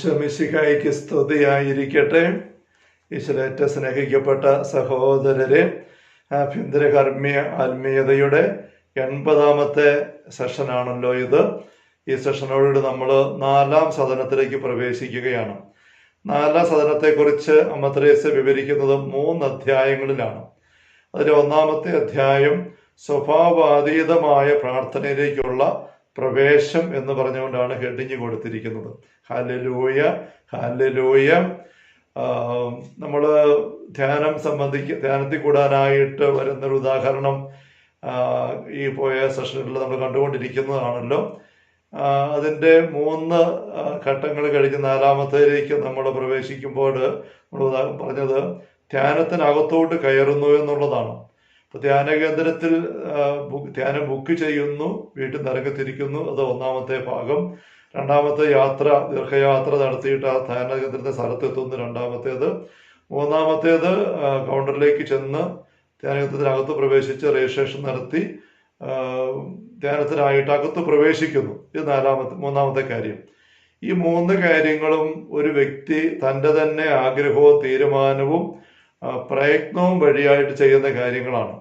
ഈശ്വമിശിഹായിക്ക് സ്തുതിയായിരിക്കട്ടെ. ഈശ്വരേറ്റ സ്നേഹിക്കപ്പെട്ട സഹോദരരെ ആഭ്യന്തര കർമ്മീയ ആത്മീയതയുടെ എൺപതാമത്തെ സെഷനാണല്ലോ ഇത്. ഈ സെഷനോടുകൂടി നമ്മൾ നാലാം സദനത്തിലേക്ക് പ്രവേശിക്കുകയാണ്. നാലാം സദനത്തെക്കുറിച്ച് അമ്മത്രേസ് വിവരിക്കുന്നത് മൂന്ന് അധ്യായങ്ങളിലാണ്. അതിൽ ഒന്നാമത്തെ അധ്യായം സ്വഭാവാതീതമായ പ്രാർത്ഥനയിലേക്കുള്ള പ്രവേശം എന്ന് പറഞ്ഞുകൊണ്ടാണ് ഹെഡിങ് കൊടുത്തിരിക്കുന്നത്. ഹലലൂയ ഹലലൂയ നമ്മൾ ധ്യാനം സംബന്ധിക്ക ധ്യാനത്തിൽ കൂടാനായിട്ട് വരുന്നൊരു ഉദാഹരണം ഈ പോയ സെഷനിൽ നമ്മൾ കണ്ടുകൊണ്ടിരിക്കുന്നതാണല്ലോ. അതിന്റെ മൂന്ന് ഘട്ടങ്ങൾ കഴിഞ്ഞ് നാലാമത്തേക്ക് നമ്മൾ പ്രവേശിക്കുമ്പോൾ നമ്മൾ പറഞ്ഞത് ധ്യാനത്തിനകത്തോട്ട് കയറുന്നു എന്നുള്ളതാണ്. ഇപ്പൊ ധ്യാന കേന്ദ്രത്തിൽ ധ്യാനം ബുക്ക് ചെയ്യുന്നു വീട്ടിൽ നിന്ന് ഇറങ്ങിത്തിരിക്കുന്നു അത് ഒന്നാമത്തെ ഭാഗം. രണ്ടാമത്തെ യാത്ര ദീർഘയാത്ര നടത്തിയിട്ട് ആ ധ്യാന കേന്ദ്രത്തെ സ്ഥലത്തെത്തുന്നു രണ്ടാമത്തേത്. മൂന്നാമത്തേത് കൗണ്ടറിലേക്ക് ചെന്ന് ധ്യാന കേന്ദ്രത്തിനകത്ത് പ്രവേശിച്ച് രജിസ്ട്രേഷൻ നടത്തി ധ്യാനത്തിനായിട്ട് അകത്ത് പ്രവേശിക്കുന്നു. ഇത് നാലാമത്തെ മൂന്നാമത്തെ കാര്യം. ഈ മൂന്ന് കാര്യങ്ങളും ഒരു വ്യക്തി തന്റെ തന്നെ ആഗ്രഹവും തീരുമാനവും പ്രയത്നവും വഴിയായിട്ട് ചെയ്യുന്ന കാര്യങ്ങളാണ്.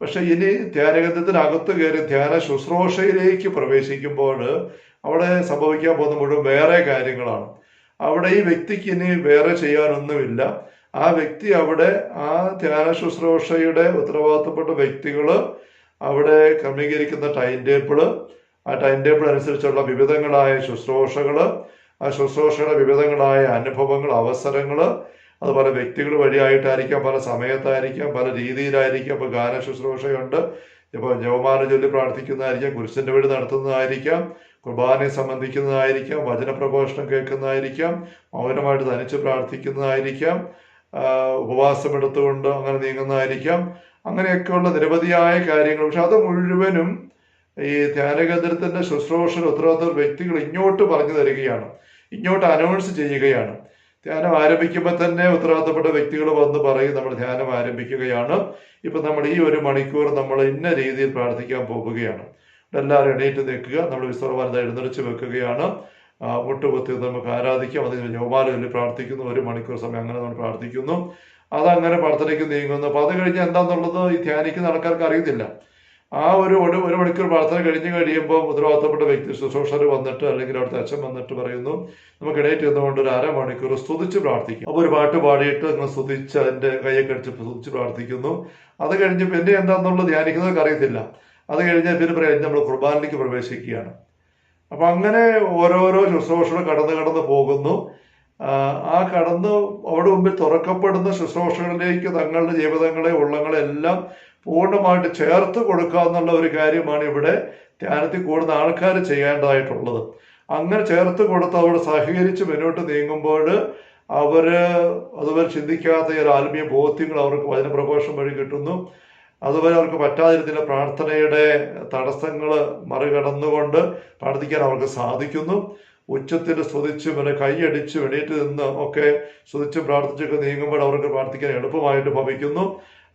പക്ഷെ ഇനി ധ്യാനകേന്ദ്രത്തിനകത്ത് കയറി ധ്യാന ശുശ്രൂഷയിലേക്ക് പ്രവേശിക്കുമ്പോൾ അവിടെ സംഭവിക്കാൻ പോകുന്ന മുഴുവൻ വേറെ കാര്യങ്ങളാണ്. അവിടെ ഈ വ്യക്തിക്ക് ഇനി വേറെ ചെയ്യാനൊന്നുമില്ല. ആ വ്യക്തി അവിടെ ആ ധ്യാന ശുശ്രൂഷയുടെ ഉത്തരവാദിത്തപ്പെട്ട വ്യക്തികൾ അവിടെ ക്രമീകരിക്കുന്ന ടൈം ടേബിൾ ആ ടൈം ടേബിൾ അനുസരിച്ചുള്ള വിവിധങ്ങളായ ശുശ്രൂഷകൾ ആ ശുശ്രൂഷയുടെ വിവിധങ്ങളായ അനുഭവങ്ങൾ അവസരങ്ങൾ അത് പല വ്യക്തികൾ വഴിയായിട്ടായിരിക്കാം പല സമയത്തായിരിക്കാം പല രീതിയിലായിരിക്കാം. ഇപ്പോൾ ഗാന ശുശ്രൂഷയുണ്ട് ഇപ്പോൾ ജവമാന ചൊല്ലി പ്രാർത്ഥിക്കുന്നതായിരിക്കാം കുരിശിന്റെ വീട് നടത്തുന്നതായിരിക്കാം കുർബാനയെ സംബന്ധിക്കുന്നതായിരിക്കാം വചനപ്രഘോഷണം കേൾക്കുന്നതായിരിക്കാം മൗനമായിട്ട് തനിച്ച് പ്രാർത്ഥിക്കുന്നതായിരിക്കാം ഉപവാസം എടുത്തുകൊണ്ട് അങ്ങനെ നീങ്ങുന്നതായിരിക്കാം. അങ്ങനെയൊക്കെയുള്ള നിരവധിയായ കാര്യങ്ങൾ. പക്ഷെ അത് മുഴുവനും ഈ ധ്യാനകേന്ദ്രത്തിന്റെ ശുശ്രൂഷ ഉത്തരവാദിത്വ വ്യക്തികൾ ഇങ്ങോട്ട് പറഞ്ഞു തരികയാണ് ഇങ്ങോട്ട് അനൗൺസ് ചെയ്യുകയാണ്. ധ്യാനം ആരംഭിക്കുമ്പോൾ തന്നെ ഉത്തരവാദിത്തപ്പെട്ട വ്യക്തികൾ വന്ന് പറയും നമ്മൾ ധ്യാനം ആരംഭിക്കുകയാണ്. ഇപ്പം നമ്മൾ ഈ ഒരു മണിക്കൂർ നമ്മൾ ഇന്ന രീതിയിൽ പ്രാർത്ഥിക്കാൻ പോവുകയാണ് എല്ലാവരും എണീറ്റ് നിൽക്കുക നമ്മൾ വിശ്രമാനത എഴുന്നടിച്ച് വെക്കുകയാണ്. മുട്ടുകുത്തി നമുക്ക് ആരാധിക്കാം. അതിന് ജോമാലി ചൊല്ലി പ്രാർത്ഥിക്കുന്നു. ഒരു മണിക്കൂർ സമയം അങ്ങനെ നമ്മൾ പ്രാർത്ഥിക്കുന്നു. അതങ്ങനെ പ്രാർത്ഥനയ്ക്ക് നീങ്ങുന്നു. അപ്പോൾ അത് കഴിഞ്ഞ് എന്താണെന്നുള്ളത് ഈ ധ്യാനിക്കുന്ന ആൾക്കാർക്ക് അറിയത്തില്ല. ആ ഒരു ഒരു മണിക്കൂർ പ്രാർത്ഥന കഴിഞ്ഞ് കഴിയുമ്പോൾ ഉത്തരവാദിത്തപ്പെട്ട വ്യക്തി ശുശ്രൂഷർ വന്നിട്ട് അല്ലെങ്കിൽ അവിടുത്തെ അച്ഛൻ വന്നിട്ട് പറയുന്നു നമുക്ക് ഇടയിൽ ഇരുന്നുകൊണ്ട് ഒരു അരമണിക്കൂർ സ്തുതിച്ച് പ്രാർത്ഥിക്കും. അപ്പോൾ ഒരു പാട്ട് പാടിയിട്ട് നിങ്ങൾ സ്തുതിച്ച് അതിന്റെ കൈയൊക്കെ അടിച്ച് സ്തുതിച്ച് പ്രാർത്ഥിക്കുന്നു. അത് കഴിഞ്ഞ് പിന്നെ എന്താണെന്നുള്ളത് ധ്യാനിക്കുന്നവർക്ക് അറിയത്തില്ല. അത് കഴിഞ്ഞ് പിന്നെ പറയാം നമ്മൾ കുർബാനിലേക്ക് പ്രവേശിക്കുകയാണ്. അപ്പൊ അങ്ങനെ ഓരോരോ ശുശ്രൂഷകൾ കടന്നു കടന്ന് പോകുന്നു. ആ, കടന്ന് അവിടെ മുമ്പിൽ തുറക്കപ്പെടുന്ന ശുശ്രൂഷകളിലേക്ക് തങ്ങളുടെ ജീവിതങ്ങളെ ഉള്ളങ്ങളെ എല്ലാം പൂർണമായിട്ട് ചേർത്ത് കൊടുക്കുക എന്നുള്ള ഒരു കാര്യമാണ് ഇവിടെ ധ്യാനത്തിൽ കൂടുന്ന ആൾക്കാർ ചെയ്യേണ്ടതായിട്ടുള്ളത്. അങ്ങനെ ചേർത്ത് കൊടുത്ത് അവർ സഹകരിച്ച് മുന്നോട്ട് നീങ്ങുമ്പോൾ അവർ അതുപോലെ ചിന്തിക്കാത്ത ഒരു ആത്മീയ ബോധ്യങ്ങൾ അവർക്ക് വചനപ്രഘോഷം വഴി കിട്ടുന്നു. അതുപോലെ അവർക്ക് പറ്റാതിരുന്ന പ്രാർത്ഥനയുടെ തടസ്സങ്ങൾ മറികടന്നുകൊണ്ട് പ്രാർത്ഥിക്കാൻ അവർക്ക് സാധിക്കുന്നു. ഉച്ചത്തിൽ സ്തുതിച്ചും പിന്നെ കൈയടിച്ചും എണീറ്റ് നിന്ന് ഒക്കെ സ്തുതിച്ചും പ്രാർത്ഥിച്ചൊക്കെ നീങ്ങുമ്പോൾ അവർക്ക് പ്രാർത്ഥിക്കാൻ എളുപ്പമായിട്ട് ഭവിക്കുന്നു.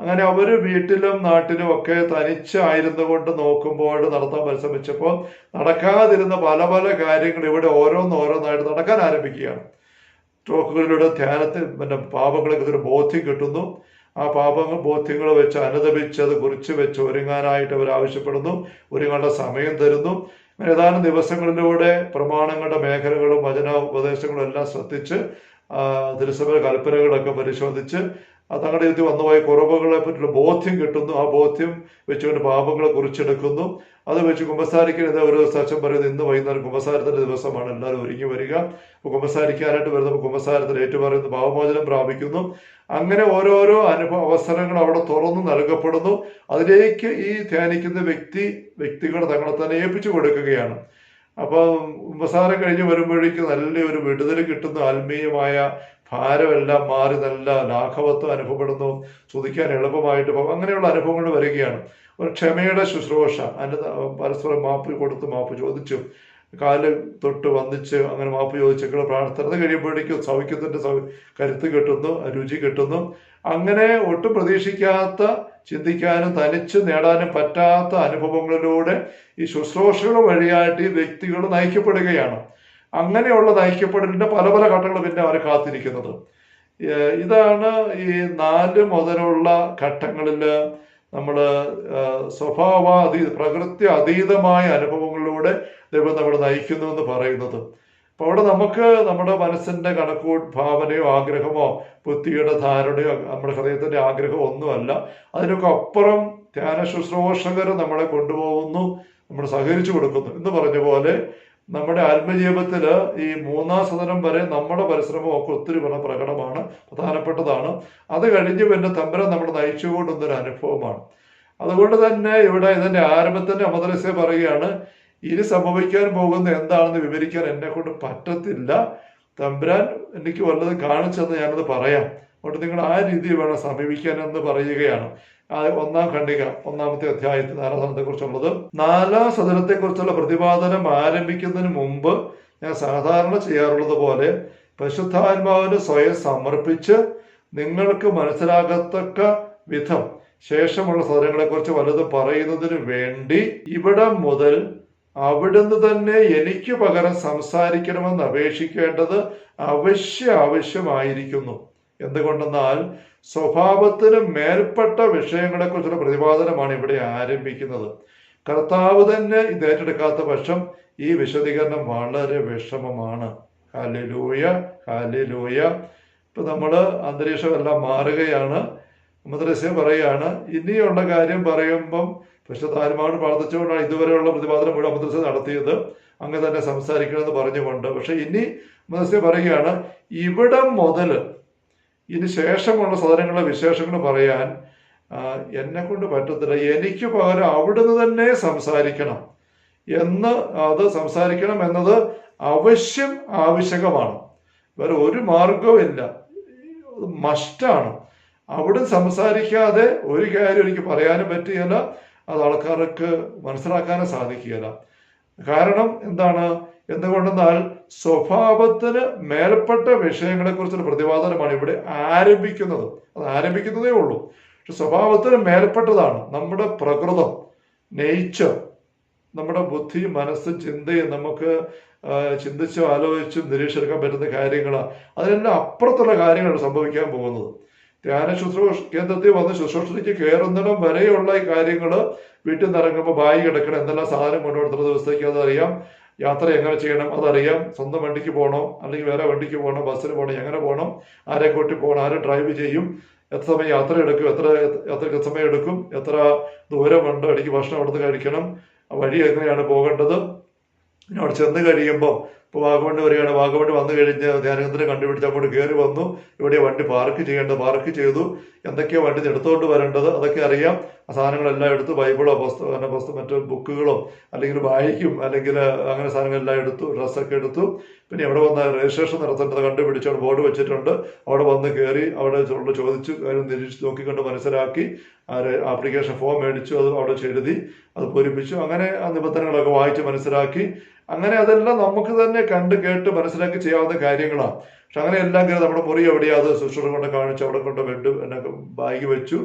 അങ്ങനെ അവർ വീട്ടിലും നാട്ടിലും ഒക്കെ തനിച്ചായിരുന്നു കൊണ്ട് നോക്കുമ്പോൾ നടത്താൻ പരിശ്രമിച്ചപ്പോൾ നടക്കാതിരുന്ന പല പല കാര്യങ്ങൾ ഇവിടെ ഓരോന്നോരോന്നായിട്ട് നടക്കാൻ ആരംഭിക്കുകയാണ്. ടോക്കുകളിലൂടെ ധ്യാനത്തിൽ പിന്നെ പാപങ്ങളൊക്കെ ഒരു ബോധ്യം കിട്ടുന്നു. ആ പാപങ്ങൾ ബോധ്യങ്ങൾ വെച്ച് അനുദപിച്ച് അത് കുറിച്ച് വെച്ച് ഒരുങ്ങാനായിട്ട് അവർ ആവശ്യപ്പെടുന്നു. ഒരുങ്ങേണ്ട സമയം തരുന്നു. ഏതാനും ദിവസങ്ങളിലൂടെ പ്രമാണങ്ങളുടെ മേഖലകളും വചന ഉപദേശങ്ങളും എല്ലാം ശ്രദ്ധിച്ച് തിരുസഭ കൽപ്പനകളൊക്കെ പരിശോധിച്ച് തങ്ങളുടെ ജീവിതത്തിൽ വന്നുപോയ കുറവുകളെ പറ്റിയുള്ള ബോധ്യം കിട്ടുന്നു. ആ ബോധ്യം വെച്ചുകൊണ്ട് പാപങ്ങളെ കുറിച്ചെടുക്കുന്നു. അത് വെച്ച് കുമ്പസാരിക്കരുത് ഒരു സച്ചം പറയുന്നത് ഇന്ന് വൈകുന്നേരം കുമ്പസാരത്തിന്റെ ദിവസമാണ്. എല്ലാവരും ഒരുങ്ങി വരിക. കുമ്പസാരിക്കാനായിട്ട് വരുന്ന കുമ്പസാരത്തിൽ ഏറ്റുപറയുന്നു പാവമോചനം പ്രാപിക്കുന്നു. അങ്ങനെ ഓരോരോ അനുഭവ അവസരങ്ങൾ അവിടെ തുറന്നു നൽകപ്പെടുന്നു. അതിലേക്ക് ഈ ധ്യാനിക്കുന്ന വ്യക്തി വ്യക്തികളെ തങ്ങളെ തന്നെ ഏൽപ്പിച്ചു കൊടുക്കുകയാണ്. അപ്പം ഉപസാരം കഴിഞ്ഞ് വരുമ്പോഴേക്കും നല്ലൊരു വിടുതൽ കിട്ടുന്ന. ആത്മീയമായ ഭാരമെല്ലാം മാറി നല്ല ലാഘവത്വം അനുഭവപ്പെടുന്നു. സ്തുതിക്കാൻ എളുപ്പമായിട്ട് അങ്ങനെയുള്ള അനുഭവങ്ങൾ വരികയാണ്. ഒരു ക്ഷമയുടെ ശുശ്രൂഷ. അതിന് പരസ്പരം മാപ്പ് കൊടുത്ത് മാപ്പ് ചോദിച്ചു. കാൽ തൊട്ട് വന്നിച്ച് അങ്ങനെ മാപ്പ് ചോദിച്ചൊക്കെയുള്ള പ്രാർത്ഥന കഴിയുമ്പോഴേക്കും സൗഖ്യത്തിന്റെ സൗ കരുത്ത് കിട്ടുന്നു രുചി കിട്ടുന്നു. അങ്ങനെ ഒട്ടും പ്രതീക്ഷിക്കാത്ത ചിന്തിക്കാനും തനിച്ച് നേടാനും പറ്റാത്ത അനുഭവങ്ങളിലൂടെ ഈ ശുശ്രൂഷകൾ വഴിയായിട്ട് ഈ വ്യക്തികൾ നയിക്കപ്പെടുകയാണ്. അങ്ങനെയുള്ള നയിക്കപ്പെടലിന്റെ പല പല ഘട്ടങ്ങൾ പിന്നെ അവരെ കാത്തിരിക്കുന്നത്. ഇതാണ് ഈ നാല് മുതലുള്ള ഘട്ടങ്ങളിൽ നമ്മൾ സ്വഭാവ അതീ പ്രകൃതി അതീതമായ അനുഭവങ്ങളിലൂടെ ദൈവം നമ്മൾ നയിക്കുന്നു എന്ന് പറയുന്നത്. അപ്പോൾ അവിടെ നമുക്ക് നമ്മുടെ മനസ്സിന്റെ കണക്കൂ ഭാവനയോ ആഗ്രഹമോ ബുദ്ധിയുടെ ധാരണയോ നമ്മുടെ ഹൃദയത്തിന്റെ ആഗ്രഹമോ ഒന്നുമല്ല. അതിനൊക്കെ അപ്പുറം ധ്യാന ശുശ്രൂഷകർ നമ്മളെ കൊണ്ടുപോകുന്നു നമ്മൾ സഹകരിച്ചു കൊടുക്കുന്നു. എന്ന് പറഞ്ഞ പോലെ നമ്മുടെ ആത്മജീവിതത്തിൽ ഈ മൂന്നാം സദനം വരെ നമ്മുടെ പരിശ്രമം ഒക്കെ ഒത്തിരി വളരെ പ്രകടമാണ് പ്രധാനപ്പെട്ടതാണ്. അത് കഴിഞ്ഞ് പിന്നെ തമ്പരം നമ്മൾ നയിച്ചുകൊണ്ടുന്നൊരു അനുഭവമാണ്. അതുകൊണ്ട് തന്നെ ഇവിടെ ഇതിന്റെ ആരംഭത്തിന്റെ അമദ്രസ്യ പറയുകയാണ് ഇനി സംഭവിക്കാൻ പോകുന്ന എന്താണെന്ന് വിവരിക്കാൻ എന്നെ കൊണ്ട് പറ്റത്തില്ല. തമ്പുരാൻ എനിക്ക് വല്ലതും കാണിച്ചെന്ന് ഞാനത് പറയാം. അതുകൊണ്ട് നിങ്ങൾ ആ രീതിയിൽ വേണം സമീപിക്കാൻ എന്ന് പറയുകയാണ് ഒന്നാം ഖണ്ഡിക ഒന്നാമത്തെ അധ്യായത്തിൽ നാലാം കുറിച്ചുള്ളത് നാലാം സദനത്തെ കുറിച്ചുള്ള പ്രതിപാദനം ആരംഭിക്കുന്നതിന് മുമ്പ് ഞാൻ സാധാരണ ചെയ്യാറുള്ളത് പോലെ പരിശുദ്ധാത്മാവിന് സ്വയം സമർപ്പിച്ച് നിങ്ങൾക്ക് മനസ്സിലാകത്തക്ക വിധം ശേഷമുള്ള സദനങ്ങളെ കുറിച്ച് വലുത് പറയുന്നതിന് വേണ്ടി ഇവിടെ മുതൽ അവിടുന്ന് തന്നെ എനിക്ക് പകരം സംസാരിക്കണമെന്ന് അപേക്ഷിക്കേണ്ടത് അവശ്യ ആവശ്യമായിരിക്കുന്നു. എന്തുകൊണ്ടെന്നാൽ സ്വഭാവത്തിന് മേൽപ്പെട്ട വിഷയങ്ങളെക്കുറിച്ചുള്ള പ്രതിപാദനമാണ് ഇവിടെ ആരംഭിക്കുന്നത്. കർത്താവ് തന്നെ ഇത് ഏറ്റെടുക്കാത്ത പക്ഷം ഈ വിശദീകരണം വളരെ വിഷമമാണ്. ഹാലിലൂയ ഹാലിലൂയ ഇപ്പൊ നമ്മൾ അന്തരീക്ഷമെല്ലാം മാറുകയാണ്. മുദ്രസ്യ പറയാണ് ഇനിയുള്ള കാര്യം പറയുമ്പം പരിശുദ്ധാത്മാവിന് പ്രാർത്ഥിച്ചുകൊണ്ടാണ് ഇതുവരെയുള്ള പ്രതിപാദനം മുഴുവൻ മദ്രസ നടത്തിയത്. അങ്ങ് തന്നെ സംസാരിക്കണമെന്ന് പറഞ്ഞുകൊണ്ട്. പക്ഷെ ഇനി മദ്രസ പറയുകയാണ് ഇവിടെ മുതൽ ഇനി ശേഷമുള്ള സാധനങ്ങളുടെ വിശേഷങ്ങൾ പറയാൻ എന്നെ കൊണ്ട് പറ്റത്തില്ല. എനിക്ക് പകരം അവിടുന്ന് തന്നെ സംസാരിക്കണം എന്ന് അത് സംസാരിക്കണം എന്നത് അവശ്യം ആവശ്യകമാണ്. വേറെ ഒരു മാർഗവും ഇല്ല. മസ്റ്റാണ് അവിടെ സംസാരിക്കാതെ ഒരു കാര്യം എനിക്ക് പറയാനും പറ്റുകയില്ല അത് ആൾക്കാർക്ക് മനസ്സിലാക്കാനും സാധിക്കുകയില്ല. കാരണം എന്താണ്? എന്തുകൊണ്ടെന്നാൽ സ്വഭാവത്തിന് മേൽപ്പെട്ട വിഷയങ്ങളെക്കുറിച്ചുള്ള പ്രതിപാദനമാണ് ഇവിടെ ആരംഭിക്കുന്നത്. അത് ആരംഭിക്കുന്നതേ ഉള്ളൂ. പക്ഷെ സ്വഭാവത്തിന് മേൽപ്പെട്ടതാണ് നമ്മുടെ പ്രകൃതം നേച്ചർ നമ്മുടെ ബുദ്ധി മനസ്സ് ചിന്തയും നമുക്ക് ചിന്തിച്ചും ആലോചിച്ചും നിരീക്ഷിക്കാൻ പറ്റുന്ന കാര്യങ്ങളാണ് അതിനെല്ലാം അപ്പുറത്തുള്ള കാര്യങ്ങളാണ് സംഭവിക്കാൻ പോകുന്നത്. ധ്യാന ശുശ്രൂഷ കേന്ദ്രത്തിൽ വന്ന് ശുശ്രൂഷയ്ക്ക് കയറുന്നിടം വരെയുള്ള ഈ കാര്യങ്ങൾ വീട്ടിൽ നിന്ന് ഇറങ്ങുമ്പോൾ ബായി കിടക്കണം എന്തെല്ലാം സാധനം കൊണ്ടുവരുന്ന ദിവസത്തേക്ക് അതറിയാം. യാത്ര എങ്ങനെ ചെയ്യണം അതറിയാം. സ്വന്തം വണ്ടിക്ക് പോകണോ? അല്ലെങ്കിൽ വേറെ വണ്ടിക്ക് പോകണോ? ബസ്സിന് പോകണം? എങ്ങനെ പോകണം? ആരെ കൂട്ടി പോകണം? ആരെ ഡ്രൈവ് ചെയ്യും? എത്ര സമയം യാത്ര എടുക്കും? എത്ര എത്ര സമയം എടുക്കും? എത്ര ദൂരമുണ്ട്? എനിക്ക് ഭക്ഷണം അവിടുന്ന് കഴിക്കണം. വഴി എങ്ങനെയാണ് പോകേണ്ടത്? അവിടെ ചെന്ന് കഴിയുമ്പോൾ ഇപ്പോൾ വാഗമണ് വരികയാണ്. വാഗമണ് വന്നു കഴിഞ്ഞ് ധ്യാനകേന്ദ്രം കണ്ടുപിടിച്ച് അങ്ങോട്ട് കയറി വന്നു. ഇവിടെ വണ്ടി പാർക്ക് ചെയ്യേണ്ടത് പാർക്ക് ചെയ്തു. എന്തൊക്കെയോ വണ്ടി എടുത്തുകൊണ്ട് വരേണ്ടത് അതൊക്കെ അറിയാം. ആ സാധനങ്ങളെല്ലാം എടുത്ത് ബൈബിളോ പുസ്തകം പുസ്തകം മറ്റു ബുക്കുകളോ അല്ലെങ്കിൽ വായിക്കും അല്ലെങ്കിൽ അങ്ങനെ സാധനങ്ങളെല്ലാം എടുത്തു ഡ്രസ്സൊക്കെ എടുത്തു. പിന്നെ എവിടെ വന്ന രജിസ്ട്രേഷൻ നടത്തേണ്ടത് കണ്ടുപിടിച്ച് അവിടെ ബോർഡ് വെച്ചിട്ടുണ്ട്. അവിടെ വന്ന് കയറി അവിടെ ചോദിച്ചു കാര്യം നിരീക്ഷിച്ച് നോക്കിക്കൊണ്ട് മനസ്സിലാക്കി. ആപ്ലിക്കേഷൻ ഫോം മേടിച്ചു അത് അവിടെ ചെയ്തു അത് പൂരിപ്പിച്ചു. അങ്ങനെ ആ നിബന്ധനകളൊക്കെ വായിച്ച് മനസ്സിലാക്കി. അങ്ങനെ അതെല്ലാം നമുക്ക് തന്നെ കണ്ട് കേട്ട് മനസ്സിലാക്കി ചെയ്യാവുന്ന കാര്യങ്ങളാണ് പക്ഷെ അങ്ങനെ എല്ലാം കയറി നമ്മുടെ മുറി എവിടെയാ? അത് ശുശ്രൂഷ കൊണ്ട് കാണിച്ചു അവിടെ കൊണ്ട് ബെഡ് എന്നെ ബാഗ് വെച്ചു.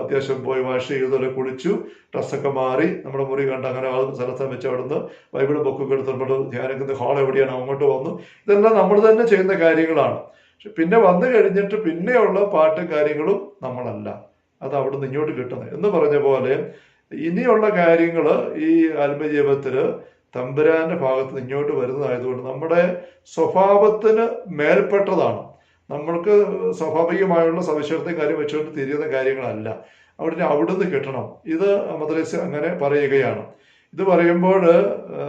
അത്യാവശ്യം പോയി വാഷ് ചെയ്തവരെ കുളിച്ചു. ഡ്രസ്സൊക്കെ മാറി. നമ്മുടെ മുറി കണ്ട് അങ്ങനെ ആ സ്ഥലത്ത് വെച്ച് അവിടുന്ന് ബൈബിൾ ബുക്കൊക്കെ എടുത്ത് നമ്മൾ ധ്യാനിക്കുന്ന ഹാൾ എവിടെയാണ്? അങ്ങോട്ട് വന്നു. ഇതെല്ലാം നമ്മൾ തന്നെ ചെയ്യുന്ന കാര്യങ്ങളാണ്. പക്ഷെ പിന്നെ വന്നു കഴിഞ്ഞിട്ട് പിന്നെയുള്ള പാട്ടും കാര്യങ്ങളും നമ്മളല്ല. അത് അവിടുന്ന് ഇങ്ങോട്ട് കിട്ടുന്നത്. എന്ന് പറഞ്ഞ പോലെ ഇനിയുള്ള കാര്യങ്ങൾ ഈ ആത്മജീവിതത്തിൽ തമ്പുരാന്റെ ഭാഗത്ത് ഇങ്ങോട്ട് വരുന്നതായതുകൊണ്ട് നമ്മുടെ സ്വഭാവത്തിന് മേൽപ്പെട്ടതാണ്. നമ്മൾക്ക് സ്വാഭാവികമായുള്ള സവിശേഷതയും കാര്യം വെച്ചുകൊണ്ട് തിരിയുന്ന കാര്യങ്ങളല്ല. അവിടെ അവിടുന്ന് കിട്ടണം. ഇത് മദ്രസ അങ്ങനെ പറയുകയാണ്. ഇത് പറയുമ്പോൾ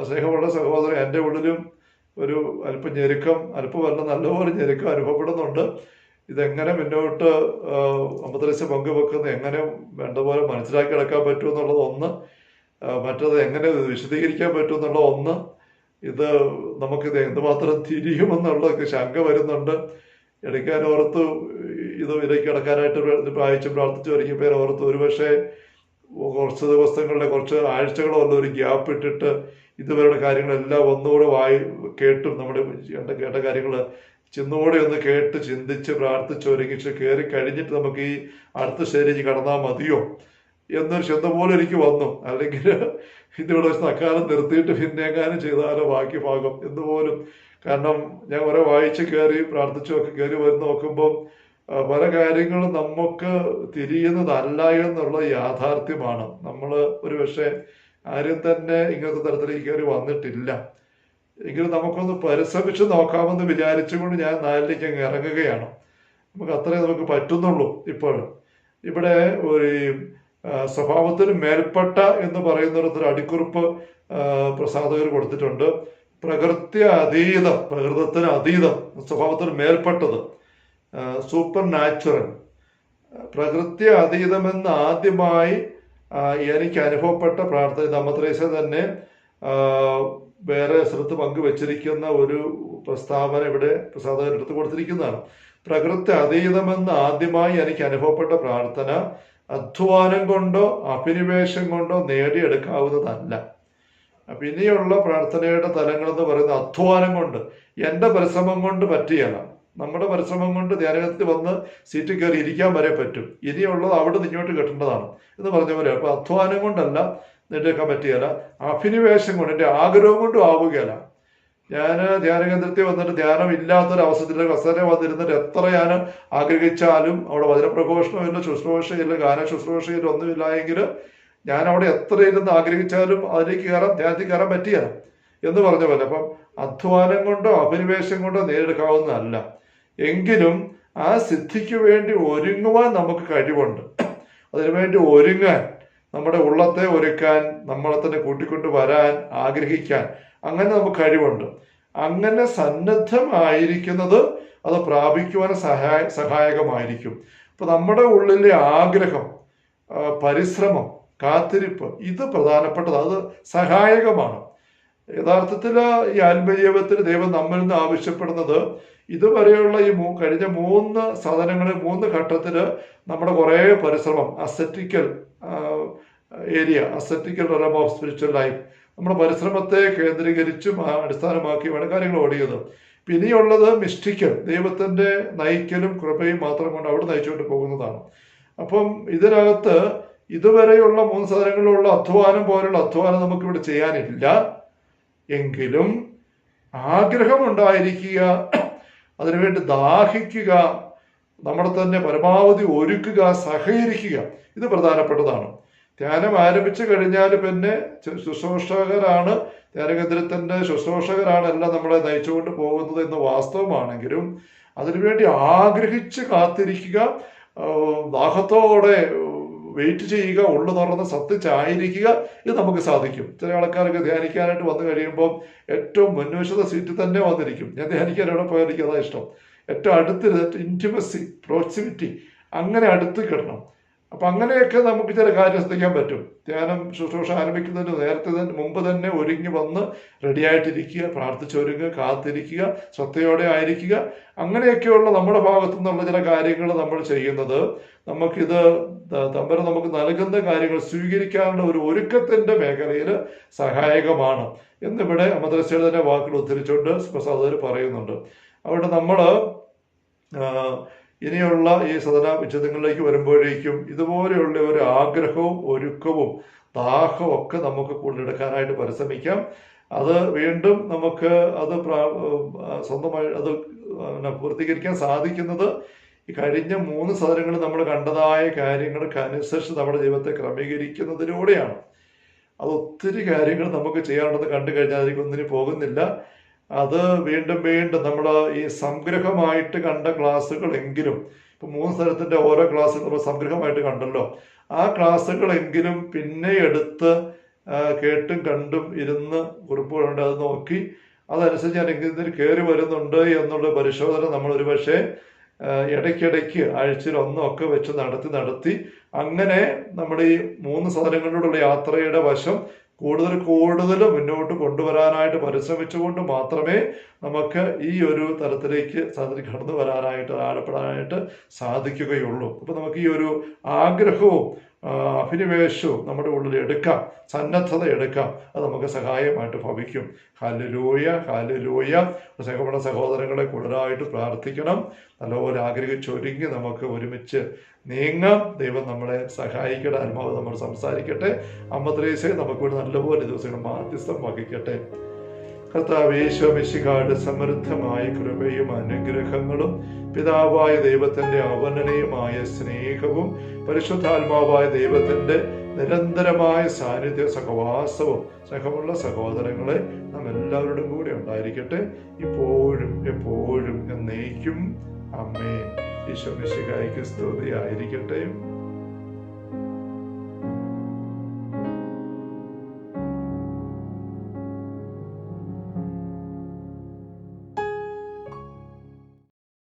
സ്നേഹമുള്ള സഹോദരൻ എന്റെ ഉള്ളിലും ഒരു അല്പം ഞെരുക്കം അല്പമല്ല നല്ലപോലെ ഞെരുക്കം അനുഭവപ്പെടുന്നുണ്ട്. ഇതെങ്ങനെ മുന്നോട്ട് മദ്രസ പങ്കുവെക്കുന്നത് എങ്ങനെ വേണ്ട പോലെ മനസ്സിലാക്കി എടുക്കാൻ പറ്റുമെന്നുള്ളത് ഒന്ന് മറ്റത് എങ്ങനെ വിശദീകരിക്കാൻ പറ്റും എന്നുള്ള ഒന്ന് ഇത് നമുക്കിത് എന്തുമാത്രം തിരിയുമെന്നുള്ളതൊക്കെ ശങ്ക വരുന്നുണ്ട്. എടുക്കാൻ ഓർത്ത് ഇത് ഇതിലേക്ക് കിടക്കാനായിട്ട് വായിച്ച് പ്രാർത്ഥിച്ചു പേര് ഓർത്ത് ഒരുപക്ഷെ കുറച്ച് ദിവസങ്ങളിലെ കുറച്ച് ആഴ്ചകളോ ഉള്ള ഒരു ഗ്യാപ്പ് ഇട്ടിട്ട് ഇതുവരെയുള്ള കാര്യങ്ങളെല്ലാം ഒന്നുകൂടെ വായി കേട്ടും നമ്മുടെ കേട്ട കാര്യങ്ങൾ ചിന്നുകൂടെ ഒന്ന് കേട്ട് ചിന്തിച്ച് പ്രാർത്ഥിച്ച് ഒരുങ്ങിച്ച് കയറി കഴിഞ്ഞിട്ട് നമുക്ക് ഈ അടുത്ത സ്റ്റേജിൽ കടന്നാൽ മതിയോ? എന്നൊരു ശബ്ദം പോലെ എനിക്ക് വന്നു. അല്ലെങ്കിൽ ഇതിവിടെ വെച്ച് തക്കാലം നിർത്തിയിട്ട് പിന്നേക്കാനും ചെയ്താലോ ബാക്കി ഭാഗം എന്തുപോലും കാരണം ഞാൻ കുറെ വായിച്ച് കയറി പ്രാർത്ഥിച്ചൊക്കെ കയറി വരുന്ന നോക്കുമ്പോൾ പല കാര്യങ്ങളും നമുക്ക് തിരിയുന്നതല്ല എന്നുള്ള യാഥാർത്ഥ്യമാണ്. നമ്മൾ ഒരു പക്ഷേ ആരും തന്നെ ഇങ്ങനത്തെ തരത്തിലേക്ക് കയറി വന്നിട്ടില്ല. എങ്കിലും നമുക്കൊന്ന് പരിശ്രമിച്ച് നോക്കാമെന്ന് വിചാരിച്ചുകൊണ്ട് ഞാൻ നാലിലേക്ക് അങ്ങ് ഇറങ്ങുകയാണ്. നമുക്ക് അത്രേ നമുക്ക് പറ്റുന്നുള്ളൂ ഇപ്പോഴും. ഇവിടെ ഒരു സ്വഭാവത്തിന് മേൽപ്പെട്ട എന്ന് പറയുന്നിടത്തൊരു അടിക്കുറിപ്പ് പ്രസാദകർ കൊടുത്തിട്ടുണ്ട്. പ്രകൃതി അതീതം പ്രകൃതത്തിന് അതീതം സ്വഭാവത്തിന് മേൽപ്പെട്ടത് സൂപ്പർ നാച്ചുറൽ പ്രകൃതി അതീതമെന്ന് ആദ്യമായി എനിക്ക് അനുഭവപ്പെട്ട പ്രാർത്ഥന ദമ്മത്രേശ തന്നെ വേറെ സ്ഥലത്ത് പങ്കുവച്ചിരിക്കുന്ന ഒരു പ്രസ്താവന ഇവിടെ പ്രസാദകരെടുത്ത് കൊടുത്തിരിക്കുന്നതാണ്. പ്രകൃതി അതീതമെന്ന് ആദ്യമായി എനിക്ക് അനുഭവപ്പെട്ട പ്രാർത്ഥന അധ്വാനം കൊണ്ടോ അഭിനിവേശം കൊണ്ടോ നേടിയെടുക്കാവുന്നതല്ല. അപ്പൊ ഇനിയുള്ള പ്രാർത്ഥനയുടെ തലങ്ങൾ എന്ന് പറയുന്നത് അധ്വാനം കൊണ്ട് എന്റെ പരിശ്രമം കൊണ്ട് പറ്റിയല്ല. നമ്മുടെ പരിശ്രമം കൊണ്ട് ധ്യാനത്തിൽ വന്ന് സീറ്റ് കയറി ഇരിക്കാൻ വരെ പറ്റും. ഇനിയുള്ളത് അവിടെ ഇങ്ങോട്ട് കെട്ടേണ്ടതാണ് എന്ന് പറഞ്ഞ പോലെ അപ്പൊ അധ്വാനം കൊണ്ടല്ല നേടിയെടുക്കാൻ പറ്റിയല്ല. അഭിനിവേശം കൊണ്ട് എന്റെ ആഗ്രഹം കൊണ്ടും ആവുകയല്ല. ഞാൻ ധ്യാനകേന്ദ്രത്തിൽ വന്നിട്ട് ധ്യാനം ഇല്ലാത്തൊരു അവസരത്തിൽ കസേര വന്നിരുന്നിട്ട് എത്ര ഞാൻ ആഗ്രഹിച്ചാലും അവിടെ വചനപ്രഘോഷണമില്ല ശുശ്രൂഷയില്ല ഗാന ശുശ്രൂഷയില്ല ഒന്നുമില്ല എങ്കിൽ ഞാൻ അവിടെ എത്ര ഇരുന്ന് ആഗ്രഹിച്ചാലും അതിലേക്ക് കയറാൻ ധ്യാനത്തിൽ കയറാൻ പറ്റിയാണ് എന്ന് പറഞ്ഞ പോലെ. അപ്പം അധ്വാനം കൊണ്ടോ അഭിനിവേശം കൊണ്ടോ നേടിയെടുക്കാവുന്നതല്ല എങ്കിലും ആ സിദ്ധിക്ക് വേണ്ടി ഒരുങ്ങുവാൻ നമുക്ക് കഴിവുണ്ട്. അതിനുവേണ്ടി ഒരുങ്ങാൻ നമ്മുടെ ഉള്ളത്തെ ഒരുക്കാൻ നമ്മളെ തന്നെ കൂട്ടിക്കൊണ്ട് വരാൻ ആഗ്രഹിക്കാൻ അങ്ങനെ നമുക്ക് കഴിവുണ്ട്. അങ്ങനെ സന്നദ്ധമായിരിക്കുന്നത് അത് പ്രാപിക്കുവാൻ സഹായ സഹായകമായിരിക്കും. അപ്പൊ നമ്മുടെ ഉള്ളിലെ ആഗ്രഹം പരിശ്രമം കാത്തിരിപ്പ് ഇത് പ്രധാനപ്പെട്ടത്. അത് സഹായകമാണ്. യഥാർത്ഥത്തിൽ ഈ ആത്മജീവത്തിന് ദൈവം നമ്മിൽ നിന്ന് ആവശ്യപ്പെടുന്നത് ഇതുവരെയുള്ള ഈ മൂ കഴിഞ്ഞ മൂന്ന് സാധനങ്ങളിൽ മൂന്ന് ഘട്ടത്തിൽ നമ്മുടെ കുറേ പരിശ്രമം ascetical area ascetical realm of spiritual life നമ്മുടെ പരിശ്രമത്തെ കേന്ദ്രീകരിച്ചും അടിസ്ഥാനമാക്കി അടിസ്ഥാനമാക്കിയുമാണ് കാര്യങ്ങൾ ഓടിയത്. പിന്നെയുള്ളത് മിസ്റ്റിക്കൽ ദൈവത്തിന്റെ നയിക്കലും കൃപയും മാത്രം കൊണ്ട് അവിടെ നയിച്ചുകൊണ്ട് പോകുന്നതാണ്. അപ്പം ഇതിനകത്ത് ഇതുവരെയുള്ള മൂന്ന് സാധനങ്ങളിലുള്ള അധ്വാനം പോലുള്ള അധ്വാനം നമുക്കിവിടെ ചെയ്യാനില്ല. എങ്കിലും ആഗ്രഹമുണ്ടായിരിക്കുക. അതിനുവേണ്ടി ദാഹിക്കുക. നമ്മളെ തന്നെ പരമാവധി ഒരുക്കുക സഹകരിക്കുക. ഇത് പ്രധാനപ്പെട്ടതാണ്. ധ്യാനം ആരംഭിച്ചു കഴിഞ്ഞാൽ പിന്നെ ശുശ്രൂഷകരാണ് ധ്യാനകേന്ദ്രത്തിന്റെ ശുശ്രൂഷകരാണ് എല്ലാം നമ്മളെ നയിച്ചുകൊണ്ട് പോകുന്നത് എന്ന വാസ്തവമാണെങ്കിലും അതിനുവേണ്ടി ആഗ്രഹിച്ച് കാത്തിരിക്കുക. ദാഹത്തോടെ വെയിറ്റ് ചെയ്യുക ഉള്ളു തുറന്ന് സത്യച്ചായിരിക്കുക ഇത് നമുക്ക് സാധിക്കും. ചില ആൾക്കാരൊക്കെ ധ്യാനിക്കാനായിട്ട് വന്നു കഴിയുമ്പോൾ ഏറ്റവും മുൻവശത സീറ്റിൽ തന്നെ വന്നിരിക്കും. ഞാൻ ധ്യാനിക്കാൻ എവിടെ പോയാൽ എനിക്ക് അതാ ഇഷ്ടം. ഏറ്റവും അടുത്തിരുന്നിട്ട് ഇന്റിമസി പ്രോക്സിമിറ്റി അങ്ങനെ അടുത്ത് കിടണം. അപ്പൊ അങ്ങനെയൊക്കെ നമുക്ക് ചില കാര്യം ശ്രദ്ധിക്കാൻ പറ്റും. ധ്യാനം ശുശ്രൂഷ ആരംഭിക്കുന്നതിന് നേരത്തെ തന്നെ മുമ്പ് തന്നെ ഒരുങ്ങി വന്ന് റെഡിയായിട്ടിരിക്കുക പ്രാർത്ഥിച്ചൊരുങ്ങുക കാത്തിരിക്കുക ശ്രദ്ധയോടെ ആയിരിക്കുക. അങ്ങനെയൊക്കെയുള്ള നമ്മുടെ ഭാഗത്തു നിന്നുള്ള ചില കാര്യങ്ങൾ നമ്മൾ ചെയ്യുന്നത്. നമുക്കിത് തമ്പര നമുക്ക് നൽകുന്ന കാര്യങ്ങൾ സ്വീകരിക്കാനുള്ള ഒരു ഒരുക്കത്തിന്റെ മേഖലയിൽ സഹായകമാണ്. എന്നിവിടെ മദ്രസയുടെ തന്നെ വാക്കുകൾ ഉദ്ധരിച്ചുകൊണ്ട് പ്രസാദർ പറയുന്നുണ്ട്. അവിടെ നമ്മൾ ഇനിയുള്ള ഈ സദന വിശദങ്ങളിലേക്ക് വരുമ്പോഴേക്കും ഇതുപോലെയുള്ള ഒരു ആഗ്രഹവും ഒരുക്കവും ദാഹവും ഒക്കെ നമുക്ക് കൂടുതലെടുക്കാനായിട്ട് പരിശ്രമിക്കാം. അത് വീണ്ടും നമുക്ക് അത് സ്വന്തമായി അത് പൂർത്തീകരിക്കാൻ സാധിക്കുന്നത് ഈ കഴിഞ്ഞ മൂന്ന് സദനങ്ങൾ നമ്മൾ കണ്ടതായ കാര്യങ്ങൾക്ക് അനുസരിച്ച് നമ്മുടെ ജീവിതത്തെ ക്രമീകരിക്കുന്നതിലൂടെയാണ്. അത് ഒത്തിരി കാര്യങ്ങൾ നമുക്ക് ചെയ്യാനുണ്ടെന്ന് കണ്ടു കഴിഞ്ഞാൽ അതിലേക്ക് ഒന്നിനും പോകുന്നില്ല. അത് വീണ്ടും വീണ്ടും നമ്മൾ ഈ സംഗ്രഹമായിട്ട് കണ്ട ക്ലാസ്സുകളെങ്കിലും ഇപ്പൊ മൂന്ന് സ്ഥലത്തിന്റെ ഓരോ ക്ലാസ്സുകൾ നമ്മൾ സംഗ്രഹമായിട്ട് കണ്ടല്ലോ. ആ ക്ലാസ്സുകളെങ്കിലും പിന്നെ എടുത്ത് കേട്ടും കണ്ടും ഇരുന്ന് കുറിപ്പുകളുണ്ട് അത് നോക്കി അതനുസരിച്ച് ഞാൻ ഇതിൽ കയറി വരുന്നുണ്ട് എന്നുള്ള പരിശോധന നമ്മൾ ഒരു പക്ഷേ ഇടയ്ക്കിടയ്ക്ക് ആഴ്ചയിൽ ഒന്നൊക്കെ വെച്ച് നടത്തി നടത്തി അങ്ങനെ നമ്മുടെ ഈ മൂന്ന് സാധനങ്ങളിലൂടെ യാത്രയുടെ വശം കൂടുതൽ കൂടുതൽ മുന്നോട്ട് കൊണ്ടുവരാനായിട്ട് പരിശ്രമിച്ചുകൊണ്ട് മാത്രമേ നമുക്ക് ഈ ഒരു തലത്തിലേക്ക് സാധനം കടന്നു വരാനായിട്ട് ആഴപ്പെടാനായിട്ട് സാധിക്കുകയുള്ളൂ. അപ്പൊ നമുക്ക് ഈ ഒരു ആഗ്രഹവും അഭിനിവേശവും നമ്മുടെ ഉള്ളിൽ എടുക്കാം സന്നദ്ധത എടുക്കാം. അത് നമുക്ക് സഹായമായിട്ട് ഭവിക്കും. ഹലലൂയ ഹലലൂയ സഹോദര സഹോദരങ്ങളെ കൂടുതലായിട്ട് പ്രാർത്ഥിക്കണം. നല്ലപോലെ ആഗ്രഹിച്ചൊരുങ്ങി നമുക്ക് ഒരുമിച്ച് നീങ്ങാം. ദൈവം നമ്മളെ സഹായിക്കട്ടെ. ആത്മാവ് നമ്മൾ സംസാരിക്കട്ടെ. അമ്മ നമുക്ക് വേണ്ടി നല്ലപോലെ ദിവസങ്ങൾ മാധ്യസ്ഥം വഹിക്കട്ടെ. കർത്താവേശ്വമിശികാട് സമൃദ്ധമായ കൃപയും അനുഗ്രഹങ്ങളും പിതാവായ ദൈവത്തിന്റെ അവനനയുമായ സ്നേഹവും പരിശുദ്ധാത്മാവായ ദൈവത്തിന്റെ നിരന്തരമായ സാന്നിധ്യ സഹവാസവും സഹമുള്ള സഹോദരങ്ങളെ നാം എല്ലാവരോടും കൂടെ ഉണ്ടായിരിക്കട്ടെ. ഇപ്പോഴും എപ്പോഴും എന്നേക്കും. അമ്മേ ഈശോ മിശികായ്ക്ക് സ്തുതിയായിരിക്കട്ടെ.